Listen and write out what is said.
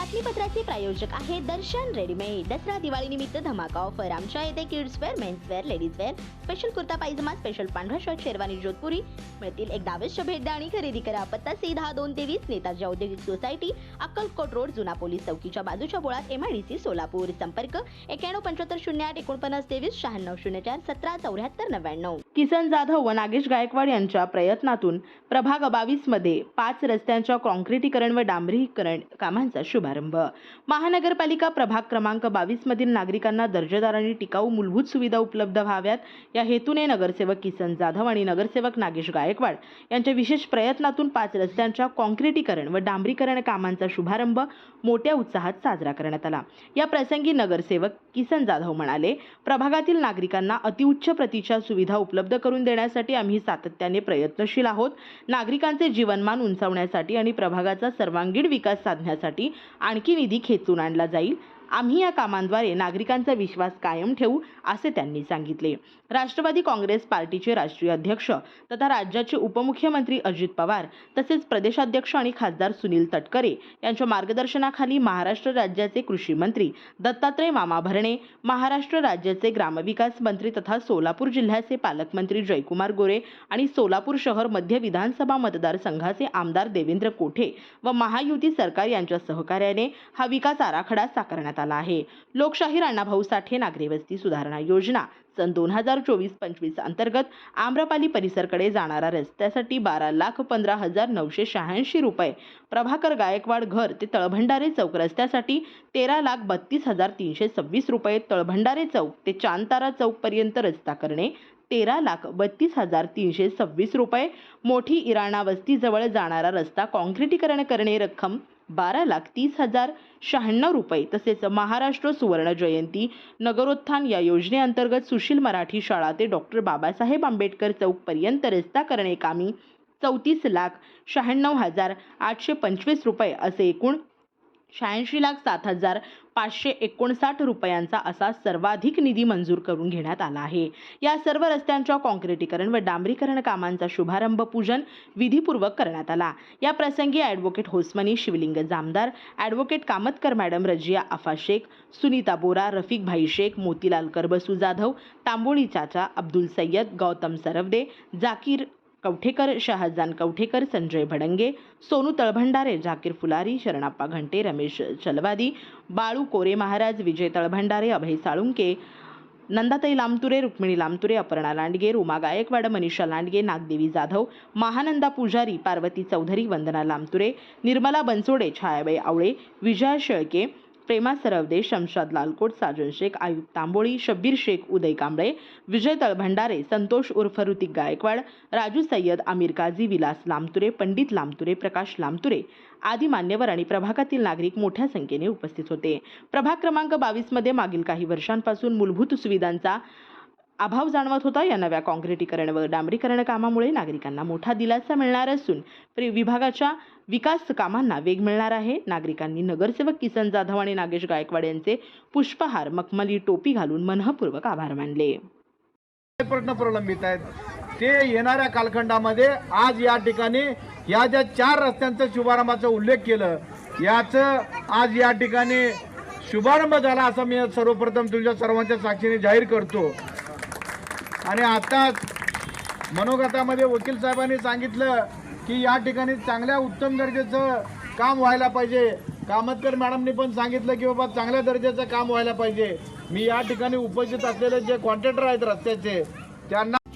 बातमीपत्राचे प्रायोजक आहे दर्शन रेडीमेड दसरा दिवाळी निमित्त धमाका ऑफर आमच्या येथे kids wear men's wear ladies wear special kurta pyjama special पांढरा शर्ट शेरवानी जोधपुरी. मिळतील एक अवश्य भेट द्या आणि खरेदी करा. पत्ता सी दहा दोन तेवीस नेताजी औद्योगिक सोसायटी अक्कलकोट रोड जुना पोलीस चौकीच्या बाजूच्या बोळात एमआयडीसी सोलापूर. संपर्क एक्याण्णव पंच्याहत्तर शून्य आठ एकोणपन्नास तेवीस शहाण्णव शून्य चार सतरा चौऱ्याहत्तर नव्याण्णव. किसन जाधव व नागेश गायकवाड यांच्या प्रयत्नातून प्रभाग बावीसमध्ये पाच रस्त्यांच्या कॉन्क्रिटीकरण व डांबरीकरण कामांचा शुभारंभ. महानगरपालिका प्रभाग क्रमांक बावीसमधील नागरिकांना दर्जेदार आणि टिकाऊ मूलभूत सुविधा उपलब्ध व्हाव्यात. या हेतूने नगरसेवक किसन जाधव आणि नगरसेवक नागेश गायकवाड यांच्या विशेष प्रयत्नातून पाच रस्त्यांच्या काँक्रिटीकरण व डांबरीकरण कामांचा शुभारंभ मोठ्या उत्साहात साजरा करण्यात आला. या प्रसंगी नगरसेवक किसन जाधव म्हणाले प्रभागातील नागरिकांना अतिउच्च प्रतीच्या सुविधा उपलब्ध करून देण्यासाठी आम्ही सातत्याने प्रयत्नशील आहोत. नागरिकांचे जीवनमान उंचावण्यासाठी आणि प्रभागाचा सर्वांगीण विकास साधण्यासाठी आणखी निधी खेचून आणला जाईल. आम्ही या कामांद्वारे नागरिकांचा विश्वास कायम ठेवू असे त्यांनी सांगितले. राष्ट्रवादी काँग्रेस पार्टीचे राष्ट्रीय अध्यक्ष तथा राज्याचे उपमुख्यमंत्री अजित पवार तसेच प्रदेशाध्यक्ष आणि खासदार सुनील तटकरे यांच्या मार्गदर्शनाखाली महाराष्ट्र राज्याचे कृषी मंत्री दत्तात्रय मामा भरणे महाराष्ट्र राज्याचे ग्रामविकास मंत्री तथा सोलापूर जिल्ह्याचे पालकमंत्री जयकुमार गोरे आणि सोलापूर शहर मध्य विधानसभा मतदारसंघाचे आमदार देवेंद्र कोठे व महायुती सरकार यांच्या सहकार्याने हा विकास आराखडा साकारण्यात आला आहे. लोकशाहीर अण्णाभाऊ साठे नागरी वस्ती सुधारणा योजना सन दोन हजार चोवीस पंचवीस अंतर्गत आम्रपाली परिसरकडे जाणारा रस्त्यासाठी बारा लाख पंधरा हजार नऊशे शहाऐंशी रुपये. प्रभाकर गायकवाड घर ते तळभंडारे चौक रस्त्यासाठी तेरा लाख बत्तीस हजार तीनशे सव्वीस रुपये. तळभंडारे चौक ते चांदतारा चौकपर्यंत रस्ता करणे तेरा लाख बत्तीस हजार तीनशे सव्वीस रुपये. मोठी इराणा वस्तीजवळ जाणारा रस्ता काँक्रिटीकरण करणे रक्कम बारा लाख तीस हजार शहाण्णव रुपये. तसेच महाराष्ट्र सुवर्ण जयंती नगरोत्थान या योजनेअंतर्गत सुशील मराठी शाळा ते डॉक्टर बाबासाहेब आंबेडकर चौकपर्यंत रस्ता करणे कामी चौतीस लाख शहाण्णव हजार आठशे पंचवीस रुपये असे एकूण शहाऐंशी लाख सात हजार पाचशे एकोणसाठ रुपयांचा असा सर्वाधिक निधी मंजूर करून घेण्यात आला आहे. या सर्व रस्त्यांच्या काँक्रिटीकरण व डांबरीकरण कामांचा शुभारंभ पूजन विधीपूर्वक करण्यात आला. या प्रसंगी advocate Hosmani Shivling Jamdar advocate Kamatkar madam Razia Apa Shaikh Sunita बोरा रफिक भाई शेख मोतीलाल करबसू जाधव तांबोळी चाचा अब्दुल सय्यद गौतम सरवदे जाकीर कवठेकर शहाजान कवठेकर संजय भडंगे सोनू तळभंडारे झाकीर फुलारी शरणाप्पा घंटे रमेश चलवादी बाळू कोरे महाराज विजय तळभंडारे अभय साळुंके नंदाताई लामतुरे रुक्मिणी लामतुरे अपर्णा लांडगे रुमा गायकवाड मनीषा लांडगे नागदेवी जाधव महानंदा पुजारी पार्वती चौधरी वंदना लामतुरे निर्मला बनसोडे छायाबाई आवळे विजया शेळके प्रेमा सरवदे शमशाद लालकोट साजन शेख आयुब तांबोळी शब्बीर शेख उदय कांबळे विजय तळभंडारे संतोष उर्फ ऋतिक गायकवाड राजू सय्यद आमिर काझी विलास लामतुरे पंडित लामतुरे प्रकाश लामतुरे आदी मान्यवर आणि प्रभागातील नागरिक मोठ्या संख्येने उपस्थित होते. प्रभाग क्रमांक बावीसमध्ये मागील काही वर्षांपासून मूलभूत सुविधांचा अभाव जाणवत होता या नव्या काँक्रिटीकरण व डांबरीकरण कामामुळे नागरिकांना मोठा दिलासा मिळणार असून विभागाच्या विकास कामांना वेग मिळणार आहे. नागरिकांनी नगरसेवक किसन जाधव आणि नागेश गायकवाड यांचे पुष्पहार मखमली टोपी घालून मनःपूर्वक आभार मानले. प्रश्न प्रलंबित आहेत. ते येणाऱ्या कालखंडामध्ये आज या ठिकाणी या ज्या चार रस्त्यांचा शुभारंभाचा उल्लेख केलं याचं आज या ठिकाणी शुभारंभ झाला असं मी सर्वप्रथम तुमच्या सर्वांच्या साक्षीने जाहीर करतो. आणि आत्ताच मनोगतामध्ये वकील साहेबांनी सांगितलं की या ठिकाणी चांगल्या उत्तम दर्जाचं काम व्हायला पाहिजे. कामतकर मॅडमनी पण सांगितलं की बाबा चांगल्या दर्जाचं काम व्हायला पाहिजे. मी या ठिकाणी उपस्थित असलेले जे कॉन्ट्रॅक्टर आहेत रस्त्याचे त्यांना